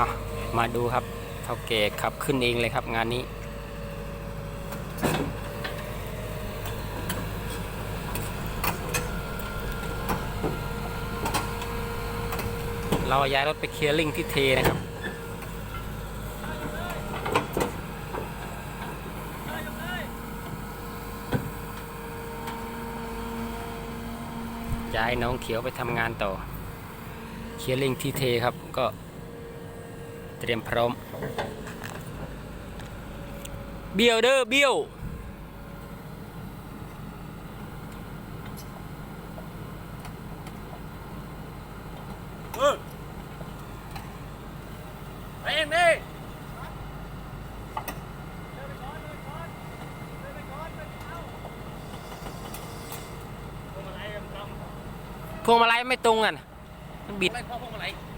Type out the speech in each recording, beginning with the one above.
อะมาดูครับเท่าแก่ขับขึ้นเองเลยครับงานนี้เราย้ายรถไปเคลียร์ลิงที่เทนะครับ ย้ายน้องเขียวไปทำงานต่อ เคลียร์ลิงที่เทครับก็ เตรียมพร้อม เบี้ยวเด้อเบี้ยวเออไปเองดิพวงมาลัยไม่ตรงกันมันบิดไม่พ่อพวกอะไรนี่ก็ไปเคลื่อนรถยังมันมันมาทางนี้เลย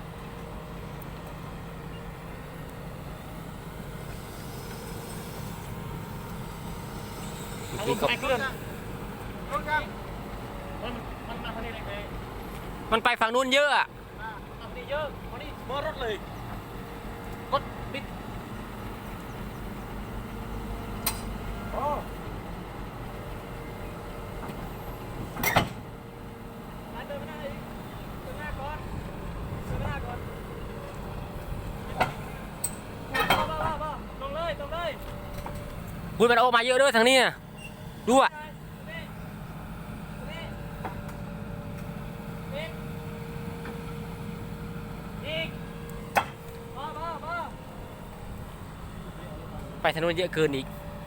ไงมันไปฝั่งนู้นเยอะอะมาทางนี้เยอะคนนี้เบอร์รถเลยรถปิดโอ้ไปเดินไปหน้าอีกเดินหน้าก่อนเดินหน้าก่อนบ้าบ้าบ้าบ้าตรงเลยตรงเลยบุญมันโออกมาเยอะด้วยทางนี้น่ะ ดูอะอีกมามามาไปทางนู้นเยอะเกินอีก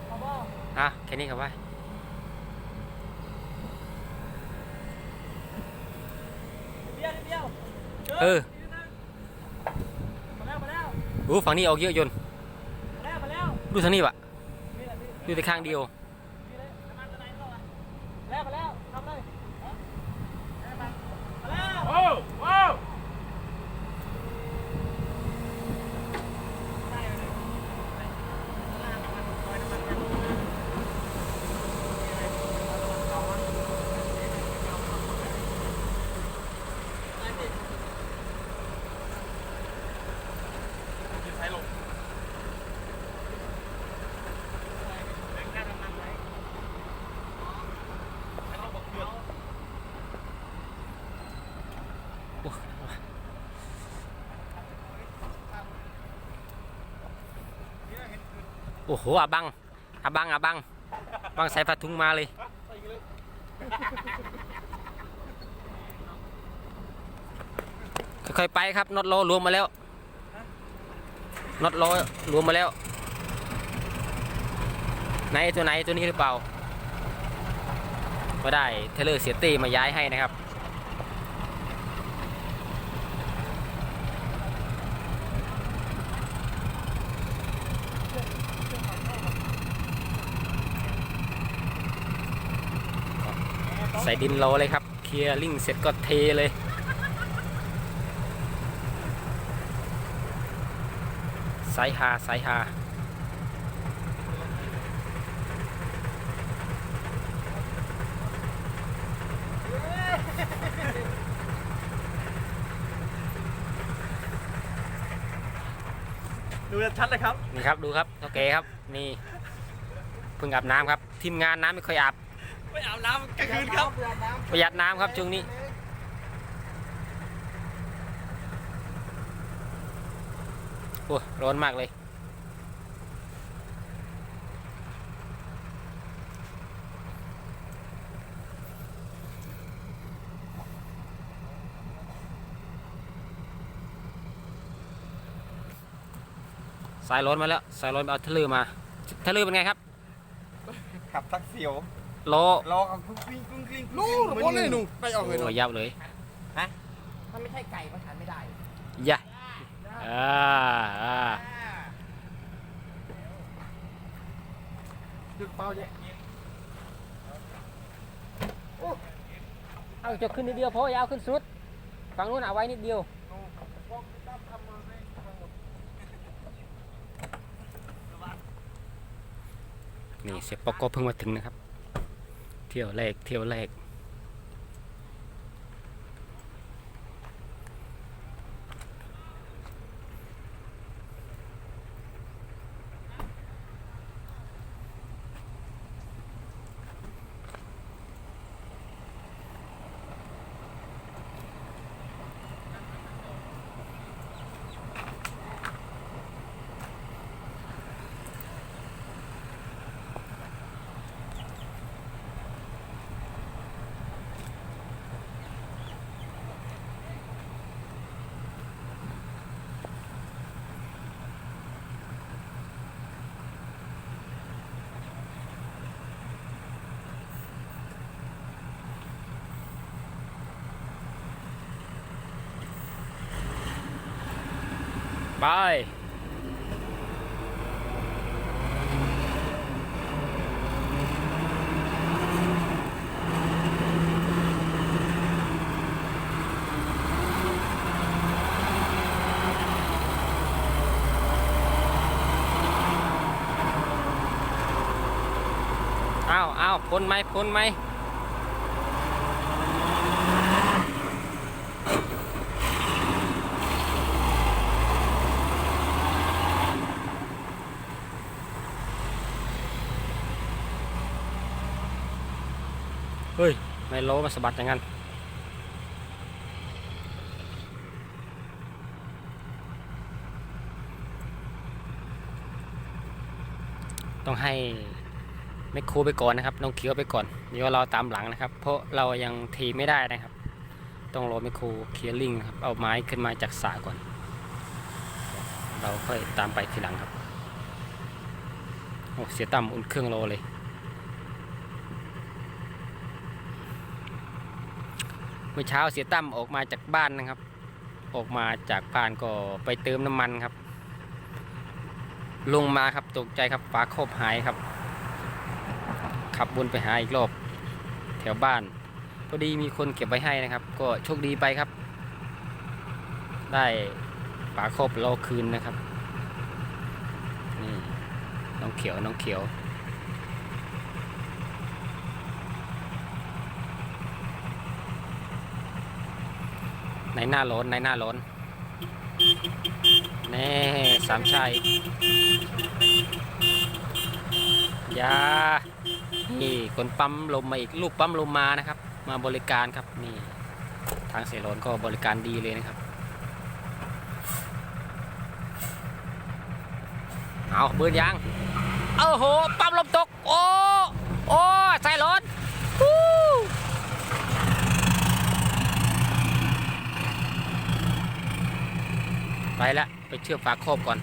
มามาอะแค่นี้ครับว่าเดียวเดียวเออมาแล้วมาแล้วโอ้ฝั่งนี้ออกเยอะจนมาแล้วมาแล้วดูทางนี้วะนี่แหละนี่ดูแต่ข้างเดียว นี่เลยน้ำมันตัวไหนเข้ามาแล้วมาแล้วทำเลยมาแล้วโอ้โอ้ใช้ลงแบ่งค่าน้ำมันไว้แล้วเราบอกเดือน โอ้โหอาบังอาบังอาบังบังใส่ผ้าถุงมาเลยค่อยๆไปครับน็อตโลรวมมาแล้วน็อตโลรวมมาแล้วไหนตัวไหนตัวนี้หรือเปล่า ก็ได้เทเลอร์เสียตีมาย้ายให้นะครับ ใส่ดินโลเลยครับ เคลียร์ลิงเสร็จก็เทเลย สายหาสายหาดูชัดเลยครับ นี่ครับดูครับโอเคครับ นี่เพิ่งอาบน้ำครับ ทีมงานน้ำไม่ค่อยอาบ ไม่อาบน้ำกลางคืนครับประหยัดน้ำครับช่วงนี้ โอ้ยร้อนมากเลย สายร้อนมาแล้ว สายร้อนเอาทะเลอร์มาทะเลอร์เป็นไงครับ ขับทักเสียว โลรอกับกุ้งกิ้งกุ้งกิ้งนู่นบนเลยหนูไปเอาโอ้เลยหนูยยับเลยถ้าไม่ใช่ไก่ก็ทานไม่ได้ย่าอ่าอ่าดึกเปล่าเนี่ยเอาจะขึ้นนิดเดียวพออยาวขึ้นสุดฝั่งนู้นเอาไว้นิดเดียวนี่เสียปอกก็เพิ่งมาถึงนะครับ เที่ยวแรกเที่ยวแรก ไปอ้าวอ้าวพ้นไหมพ้นไหม เฮ้ย ไม่โลมาสะบัดอย่างนั้นต้องให้แมคโครไปก่อนนะครับน้องเขียวไปก่อนเดี๋ยวเราตามหลังนะครับ เพราะเรายังทีไม่ได้นะครับ ต้องรอแมคโครเคลียร์ลิงครับเอาไม้ขึ้นมาจากสระก่อน เราค่อยตามไปทีหลังครับโอ้เสียต่ำอุ่นเครื่องรอเลย เมื่อเช้าเสียตั้มออกมาจากบ้านนะครับ ออกมาจากบ้านก็ไปเติมน้ำมันครับ ลงมาครับตกใจครับฝาครอบหายครับ ขับวนไปหาอีกรอบแถวบ้านพอดีมีคนเก็บไว้ให้นะครับ ก็โชคดีไปครับ ได้ฝาครอบราคืนนะครับนี่น้องเขียวน้องเขียว ในหน้าร้อนในหน้าร้อนแน่สามชัยยานี่คนปั๊มลมมาอีกลูกปั๊มลมมานะครับ มาบริการครับนี่ทางเสรนก็บริการดีเลยนะครับ เอาเบิร์นยางโอ้โหปั๊มลมตก โอ้โอ้ใส่รถฮู้ ไปละไปเชื่อมฝาครอบก่อน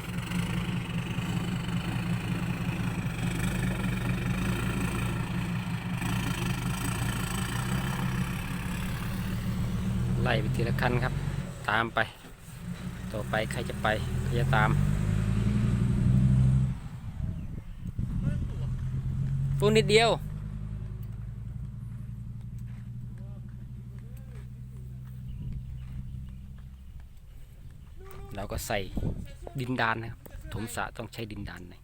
ไล่ไปทีละคันครับ ตามไป ต่อไปใครจะไปใครจะตามปูนิดเดียว เราก็ใส่ดินดานนะครับถมสระต้องใช้ดินดานหน่อย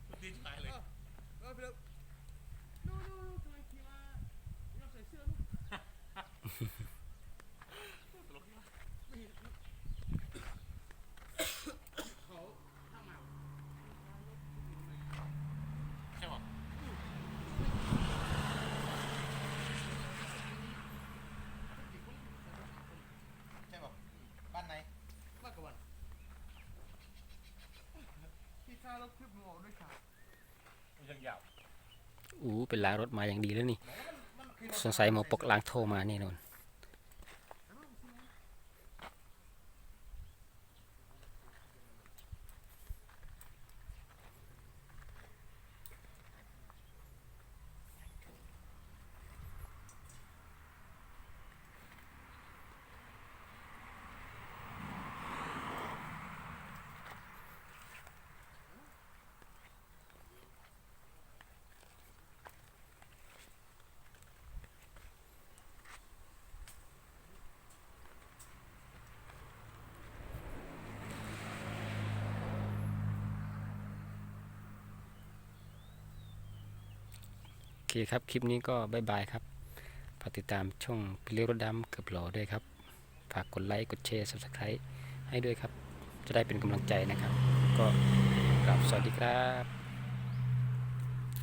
ใช่ป่ะบ้านไหน มากกว่าวันที่ข้าเราคื บมือออกด้วยขาอู้เป็นล้างรถมาอย่างดีแล้วนี่ สงสัยหมอปกล้างโทรมาแน่นอน เคครับ คลิปนี้ก็บายบายครับฝากติดตามช่องพิเรรถดำเกือบหล่อด้วยครับ ฝากกดไลค์ กดแชร์ subscribe ให้ด้วยครับ จะได้เป็นกำลังใจนะครับ ก็กราบสวัสดีครับ